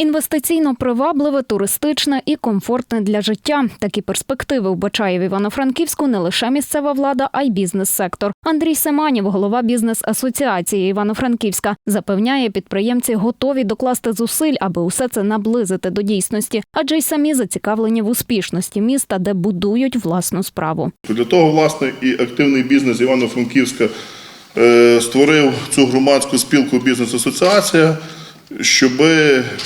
Інвестиційно привабливе, туристичне і комфортне для життя. Такі перспективи вбачає в Івано-Франківську не лише місцева влада, а й бізнес-сектор. Андрій Семанів, голова бізнес-асоціації Івано-Франківська, запевняє, підприємці готові докласти зусиль, аби усе це наблизити до дійсності, адже й самі зацікавлені в успішності міста, де будують власну справу. Для того, власне, і активний бізнес Івано-Франківська е, створив цю громадську спілку бізнес-асоціація, щоб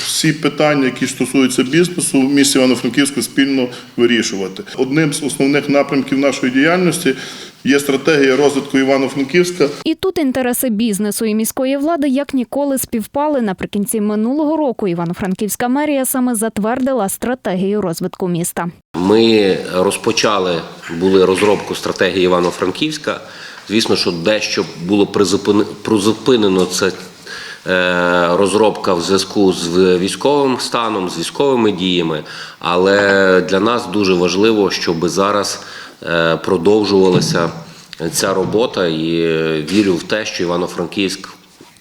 всі питання, які стосуються бізнесу, в місті Івано-Франківську спільно вирішувати. Одним з основних напрямків нашої діяльності є стратегія розвитку Івано-Франківська. І тут інтереси бізнесу і міської влади як ніколи співпали. Наприкінці минулого року Івано-Франківська мерія саме затвердила стратегію розвитку міста. Ми розпочали були розробку стратегії Івано-Франківська. Звісно, що дещо було призупинено це розробка в зв'язку з військовим станом, з військовими діями. Але для нас дуже важливо, щоб зараз е, продовжувалася ця робота, і е, вірю в те, що Івано-Франківськ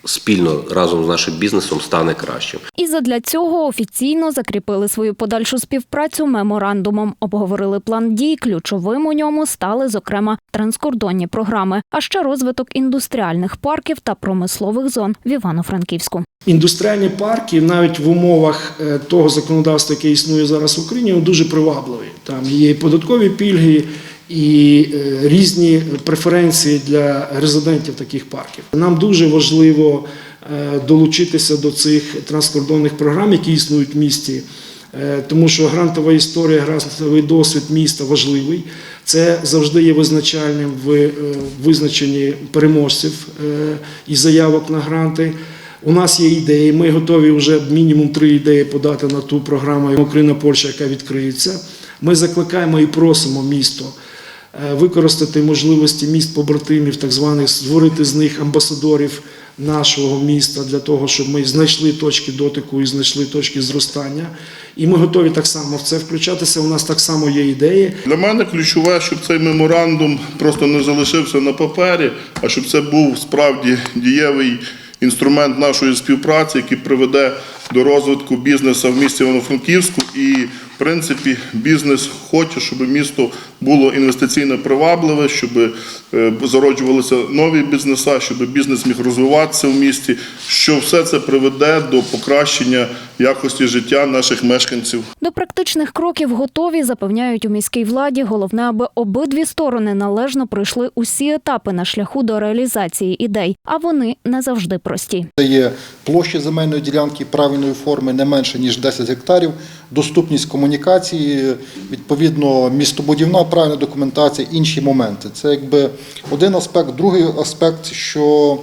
спільно разом з нашим бізнесом стане кращим. І задля цього офіційно закріпили свою подальшу співпрацю меморандумом. Обговорили план дій. Ключовим у ньому стали, зокрема, транскордонні програми, а ще розвиток індустріальних парків та промислових зон в Івано-Франківську. Індустріальні парки навіть в умовах е, того законодавства, яке існує зараз в Україні, дуже привабливі. Там є і податкові пільги, і е, різні преференції для резидентів таких парків. Нам дуже важливо е, долучитися до цих транскордонних програм, які існують в місті. Е, Тому що грантова історія, грантовий досвід міста важливий. Це завжди є визначальним в визначенні переможців і заявок на гранти. У нас є ідеї. Ми готові вже мінімум три ідеї подати на ту програму Україна Польща, яка відкриється. Ми закликаємо і просимо місто використати можливості міст побратимів, так званих створити з них амбасадорів нашого міста для того, щоб ми знайшли точки дотику і знайшли точки зростання. І ми готові так само в це включатися. У нас так само є ідеї. Для мене ключове, щоб цей меморандум просто не залишився на папері, а щоб це був справді дієвий інструмент нашої співпраці, який приведе до розвитку бізнесу в місті Івано-Франківську. І, принципі, бізнес хоче, щоб місто було інвестиційно привабливе, щоб е, зароджувалися нові бізнеса, щоб бізнес міг розвиватися в місті, що все це приведе до покращення якості життя наших мешканців. До практичних кроків готові, запевняють у міській владі. Головне, аби обидві сторони належно пройшли усі етапи на шляху до реалізації ідей, а вони не завжди прості. Це є площа земельної ділянки правильної форми не менше ніж 10 гектарів, доступність комунікації, відповідно містобудівна правильна документація, інші моменти. Це якби один аспект. Другий аспект, що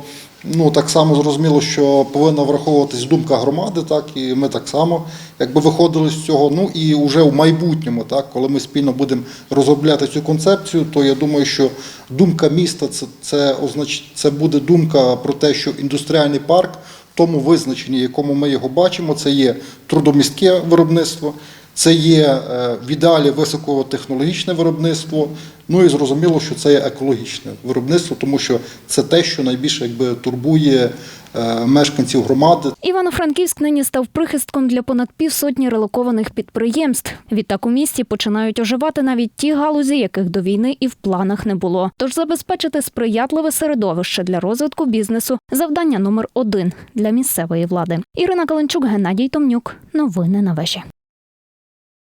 ну так само зрозуміло, що повинна враховуватись думка громади, так і ми так само якби виходили з цього. Ну і вже в майбутньому, так коли ми спільно будемо розробляти цю концепцію, то я думаю, що думка міста це, це означ... це буде думка про те, що індустріальний парк в тому визначенні, якому ми його бачимо, це є трудомістке виробництво, це є е, в ідеалі високотехнологічне виробництво. Ну і зрозуміло, що це є екологічне виробництво, тому що це те, що найбільше якби турбує е, мешканців громади. Івано-Франківськ нині став прихистком для понад півсотні релокованих підприємств. Відтак у місті починають оживати навіть ті галузі, яких до війни і в планах не було. Тож забезпечити сприятливе середовище для розвитку бізнесу завдання номер один для місцевої влади. Ірина Каленчук, Геннадій Томнюк. Новини на вежі.